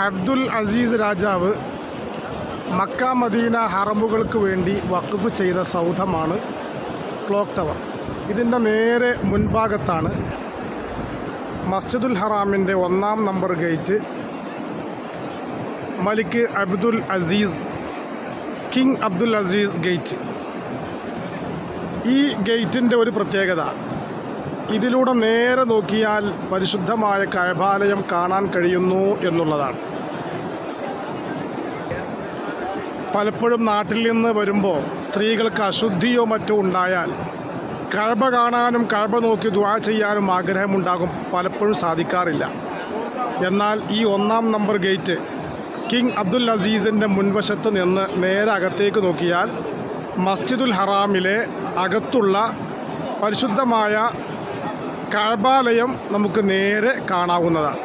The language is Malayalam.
അബ്ദുൽ അസീസ് രാജാവ് മക്ക മദീന ഹറമ്പുകൾക്ക് വേണ്ടി വഖഫ് ചെയ്ത സൗധമാണ് ക്ലോക്ക് ടവർ. ഇതിന്റെ നേരെ മുൻഭാഗത്താണ് മസ്ജിദുൽ ഹറാമിന്റെ ഒന്നാം number gate. Malik Abdul Aziz King Abdul Aziz gate. ഈ ഗേറ്റിന്റെ ഒരു പ്രത്യേകത ഇതിലൂടെ നേരെ നോക്കിയാൽ പരിശുദ്ധമായ കഴബാലയം കാണാൻ കഴിയുന്നു എന്നുള്ളതാണ്. പലപ്പോഴും നാട്ടിൽ നിന്ന് വരുമ്പോൾ സ്ത്രീകൾക്ക് അശുദ്ധിയോ മറ്റോ ഉണ്ടായാൽ കഴബ കാണാനും കഴബ നോക്കി ദ്വാ ചെയ്യാനും ആഗ്രഹമുണ്ടാകും. പലപ്പോഴും സാധിക്കാറില്ല. എന്നാൽ ഈ ഒന്നാം നമ്പർ ഗേറ്റ് കിങ് അബ്ദുൽ അസീസിന്റെ മുൻവശത്ത് നിന്ന് നേരെ അകത്തേക്ക് നോക്കിയാൽ മസ്ജിദുൽ ഹറാമിലെ അകത്തുള്ള പരിശുദ്ധമായ കഴബാലയം നമുക്ക് നേരെ കാണാവുന്നതാണ്.